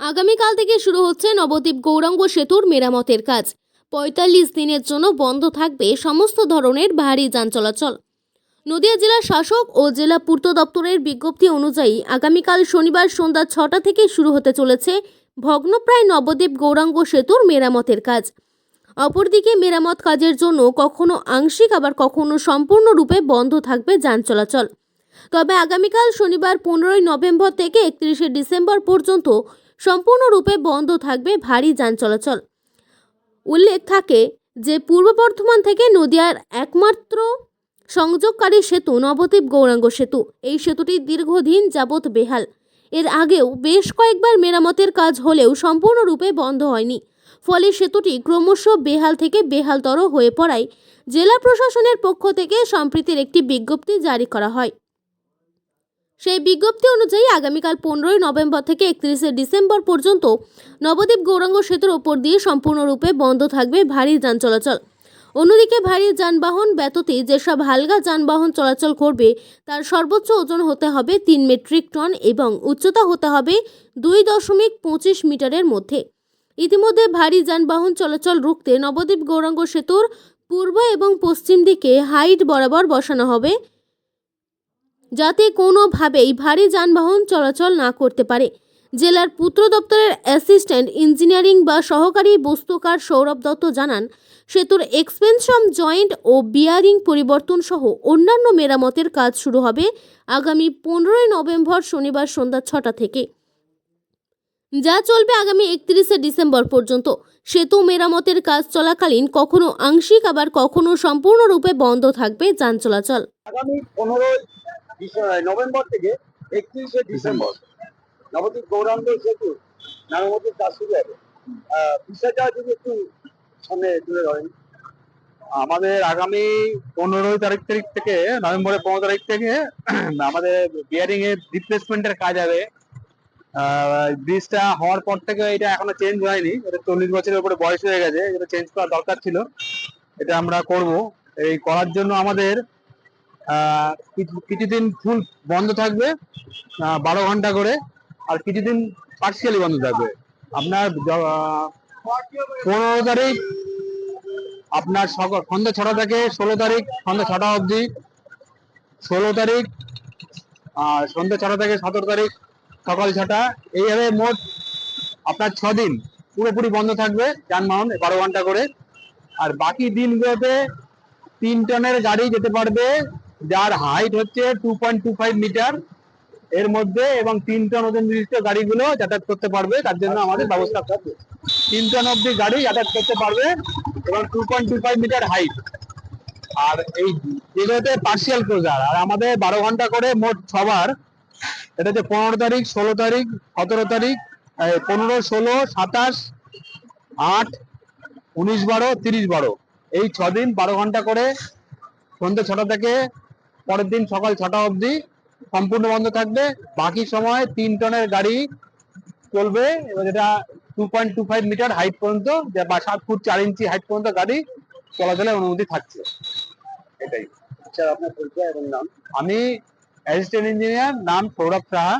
আগামীকাল থেকে শুরু হচ্ছে নবদ্বীপ গৌরাঙ্গ সেতুর মেরামতের কাজ। পঁয়তাল্লিশ দিনের জন্য বন্ধ থাকবে সমস্ত ধরনের ভারী যান চলাচল। নদিয়া জেলা শাসক ও জেলা পূর্ত দপ্তরের বিজ্ঞপ্তি অনুযায়ী আগামীকাল শনিবার সন্ধ্যা ছটা থেকে শুরু হতে চলেছে ভগ্নপ্রায় নবদ্বীপ গৌরাঙ্গ সেতুর মেরামতের কাজ। অপরদিকে মেরামত কাজের জন্য কখনো আংশিক আবার কখনো সম্পূর্ণরূপে বন্ধ থাকবে যান চলাচল। তবে আগামীকাল শনিবার পনেরোই নভেম্বর থেকে একত্রিশে ডিসেম্বর পর্যন্ত সম্পূর্ণরূপে বন্ধ থাকবে ভারী যান চলাচল। উল্লেখ থাকে যে পূর্ব বর্ধমান থেকে নদিয়ার একমাত্র সংযোগকারী সেতু নবদ্বীপ গৌরাঙ্গ সেতু। এই সেতুটি দীর্ঘদিন যাবৎ বেহাল। এর আগেও বেশ কয়েকবার মেরামতের কাজ হলেও সম্পূর্ণরূপে বন্ধ হয়নি। ফলে সেতুটি ক্রমশ বেহাল থেকে বেহালতর হয়ে পড়ায় জেলা প্রশাসনের পক্ষ থেকে সম্প্রীতির একটি বিজ্ঞপ্তি জারি করা হয়। সেই বিজ্ঞপ্তি অনুযায়ী আগামীকাল পনেরোই নভেম্বর থেকে একত্রিশে ডিসেম্বর পর্যন্ত নবদ্বীপ গৌরাঙ্গ সেতুর ওপর দিয়ে সম্পূর্ণরূপে বন্ধ থাকবে ভারী যান চলাচল। অন্যদিকে ভারী যানবাহন ব্যতীত যেসব হালকা যানবাহন চলাচল করবে, তার সর্বোচ্চ ওজন হতে হবে তিন মেট্রিক টন এবং উচ্চতা হতে হবে দুই দশমিক পঁচিশ মিটারের মধ্যে। ইতিমধ্যে ভারী যানবাহন চলাচল রুখতে নবদ্বীপ গৌরাঙ্গ সেতুর পূর্ব এবং পশ্চিম দিকে হাইট বরাবর বসানো হবে। যাতে কোনোভাবেই ভারী যানবাহন চলাচল না করতে পারে। জেলার পুত্র দপ্তরের অ্যাসিস্ট্যান্ট, ইঞ্জিনিয়ারিং বা সহকারী বস্তুকার সৌরভ দত্ত জানান, সেতুর এক্সপেনশন জয়েন্ট ও বিয়ারিং পরিবর্তন সহ অন্যান্য মেরামতের কাজ শুরু হবে আগামী পনেরোই নভেম্বর শনিবার সন্ধ্যা ছটা থেকে। যা চলবে আগামী একত্রিশে ডিসেম্বর পর্যন্ত। সেতু মেরামতের কাজ চলাকালীন কখনো আংশিক আবার কখনো সম্পূর্ণরূপে বন্ধ থাকবে যান চলাচল। আগামী পনেরোই নভেম্বর থেকে একত্রিশে ডিসেম্বর। নবদ্বীপ গৌরাঙ্গ সেতু নানমতির কাজ শুরু হবে। বিষয়টা যদি একটু সামনে তুলে ধরেন। আমাদের আগামী পনেরোই তারিখ তারিখ থেকে, নভেম্বরের পনেরো তারিখ থেকে আমাদের বিয়ারিং এর রিপ্লেসমেন্টের কাজ হবে। ব্রিজটা হওয়ার পর থেকে এটা এখনও চেঞ্জ হয়নি। এটা চল্লিশ বছরের উপরে বয়স হয়ে গেছে। এটা চেঞ্জ করা দরকার ছিল। এটা আমরা করব। এই করার জন্য আমাদের কিছুদিন ফুল বন্ধ থাকবে বারো ঘণ্টা করে, আর কিছুদিন পার্সিয়ালি বন্ধ থাকবে। আপনার পনেরো তারিখ, আপনার সকাল সন্ধ্যা ছটা থেকে ষোলো তারিখ, সন্ধ্যা ছটা অবধি। ষোলো তারিখ, আর সন্ধ্যা ছটা থেকে সতেরো তারিখ, সকাল ছটা। এইভাবে মোট আপনার ছ দিন পুরোপুরি বন্ধ থাকবে, যানবাহন বারো ঘণ্টা করে। আর বাকি দিনগুলোতে তিন টনের গাড়ি যেতে পারবে যার হাইট হচ্ছে two point two five metre এর মধ্যে এবং তিন টন ওজন বিশিষ্ট গাড়িগুলো যাতায়াত করতে পারবে তার জন্য আমাদের ব্যবস্থা থাকবে তিন টন অব্দি গাড়ি যাতায়াত করতে পারবে এবং two point two five metre height আর এই যেগুলোতে পার্সিয়াল ক্লোজার আর আমাদের বারো ঘণ্টা করে মোট ছবার এটা হচ্ছে পনেরো তারিখ ষোলো তারিখ সতেরো তারিখ পনেরো ষোলো সাতাশ আট উনিশ বারো তিরিশ বারো। এই ছদিন বারো ঘণ্টা করে সন্ধ্যে ছটা থেকে পরের দিন সকাল ছটা অবধি সম্পূর্ণ বন্ধ থাকবে। বাকি সময় তিন টনের গাড়ি চলবে এবার যেটা two point two five metre height পর্যন্ত বা সাত ফুট চার ইঞ্চি হাইট পর্যন্ত গাড়ি চলাচলের অনুমতি থাকছে। এটাই। স্যার আপনার পরিচয় এবং নাম? আমি অ্যাসিস্ট্যান্ট ইঞ্জিনিয়ার নাম সৌরভ সাহা।